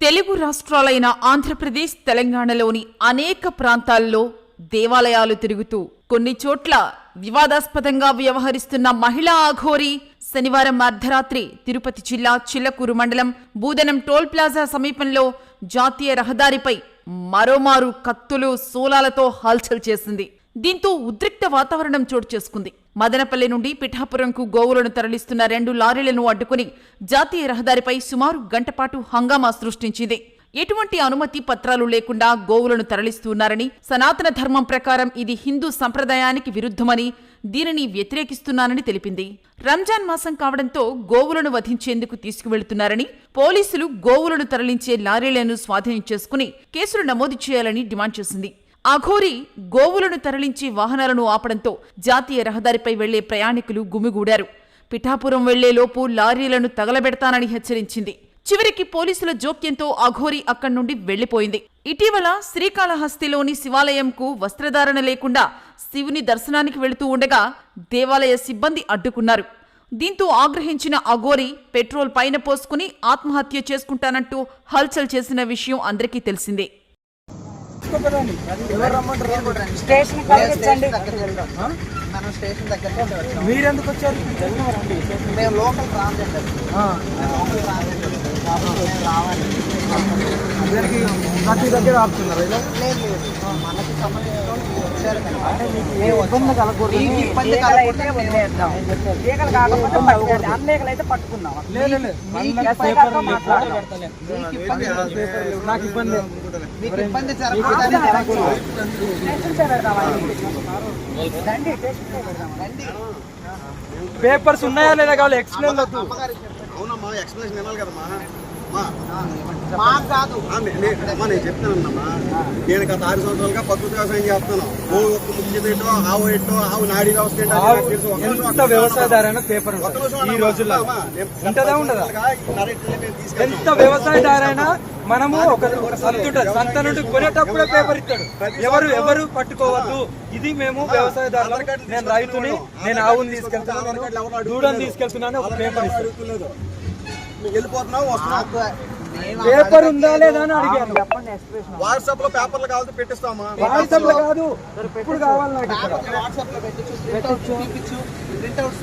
తెలుగు రాష్ట్రాలైన ఆంధ్రప్రదేశ్ తెలంగాణలోని అనేక ప్రాంతాల్లో దేవాలయాలు తిరుగుతూ కొన్ని చోట్ల వివాదాస్పదంగా వ్యవహరిస్తున్న మహిళా అఘోరి శనివారం అర్ధరాత్రి తిరుపతి జిల్లా చిల్లకూరు మండలం బూదనం టోల్ ప్లాజా సమీపంలో జాతీయ రహదారిపై మరోమారు కత్తులు శూలాలతో హల్చల్ చేసింది. దీంతో ఉద్రిక్త వాతావరణం చోటు చేసుకుంది. మదనపల్లి నుండి పిఠాపురంకు గోవులను తరలిస్తున్న రెండు లారీలను అడ్డుకుని జాతీయ రహదారిపై సుమారు గంటపాటు హంగామా సృష్టించింది. ఎటువంటి అనుమతి పత్రాలు లేకుండా గోవులను తరలిస్తున్నారని సనాతన ధర్మం ప్రకారం ఇది హిందూ సంప్రదాయానికి విరుద్ధమని దీనిని వ్యతిరేకిస్తున్నానని తెలిపింది. రంజాన్ మాసం కావడంతో గోవులను వధించేందుకు తీసుకువెళుతున్నారని పోలీసులు గోవులను తరలించే లారీలను స్వాధీనం చేసుకుని కేసులు నమోదు చేయాలని డిమాండ్ చేసింది. అఘోరి గోవులను తరలించి వాహనాలను ఆపడంతో జాతీయ రహదారిపై వెళ్ళే ప్రయాణికులు గుమిగూడారు. పిఠాపురం వెళ్ళేలోపు లారీలను తగలబెడతానని హెచ్చరించింది. చివరికి పోలీసుల జోక్యంతో అఘోరి అక్కడి నుండి వెళ్ళిపోయింది. ఇటీవల శ్రీకాళహస్తిలోని శివాలయంకు వస్త్రధారణ లేకుండా శివుని దర్శనానికి వెళుతూ ఉండగా దేవాలయ సిబ్బంది అడ్డుకున్నారు. దీంతో ఆగ్రహించిన అఘోరి పెట్రోల్ పైన పోసుకుని ఆత్మహత్య చేసుకుంటానంటూ హల్చల్ చేసిన విషయం అందరికీ తెలిసిందే. స్టేషన్ కలిగించండి మనం స్టేషన్ దగ్గరికి వచ్చాం. మీరెందుకు వచ్చారు? మేము లోకల్ ట్రాన్స్జెండర్. Local transgender. రావాలి. అందరికి ప్రతి దగ్గర ఆపుతున్నారు. లేదు మనకి సంబంధించిన వచ్చారు ఇబ్బంది కలగకూడదు. ఇబ్బంది కలగకూడదు అయితే మేము వదిలేద్దాం. ఈగలు కాకపోతే పట్టుకోండి. అన్లీగలు అయితే పట్టుకుందాం. నాకు ఇబ్బంది. మీకు ఇబ్బంది జరగకూడదని పేపర్స్ ఉన్నాయా లేదా కావాలి? ఎక్స్ప్లెయిన్ అవునమ్మా ఎక్స్ప్లెనేషన్ కదమ్మా. మాకు కాదు. అమ్మా నేను చెప్తానమ్మా నేను గత ఆరు సంవత్సరాలుగా ప్రకృతి వ్యవసాయం చేస్తాను ఓ ఒక్క ముఖ్య ఏంటో ఆవు ఏంటో ఆవు నాడి వ్యవస్థ ఏంటో వ్యవసాయదారైనా పేపర్ ఈ. రోజుల్లో ఉంటదా ఉండదా. ఎంత వ్యవసాయదారైనా మనము ఒక ఒక సంత నుండి కొనేటప్పుడే పేపర్ ఇస్తాడు. ఎవరు ఎవరు పట్టుకోవద్దు. ఇది మేము వ్యవసాయదారులు. నేను రైతుని నేను ఆవుని తీసుకెళ్తున్నాను. నేను దూడని తీసుకెళ్తున్నాను. ఒక పేపర్ ఇస్తాడు. పేపర్ ఉందా లేదా అని అడిగాను. వాట్సాప్లో పేపర్లు కావాలంటే పెట్టిస్తామా? వాట్సాప్లో కాదు ఇప్పుడు కావాలి నాకు. వాట్సాప్లో పెట్టచ్చు. ప్రింట్అవుట్స్ తీపిచ్చు. ప్రింట్అవుట్స్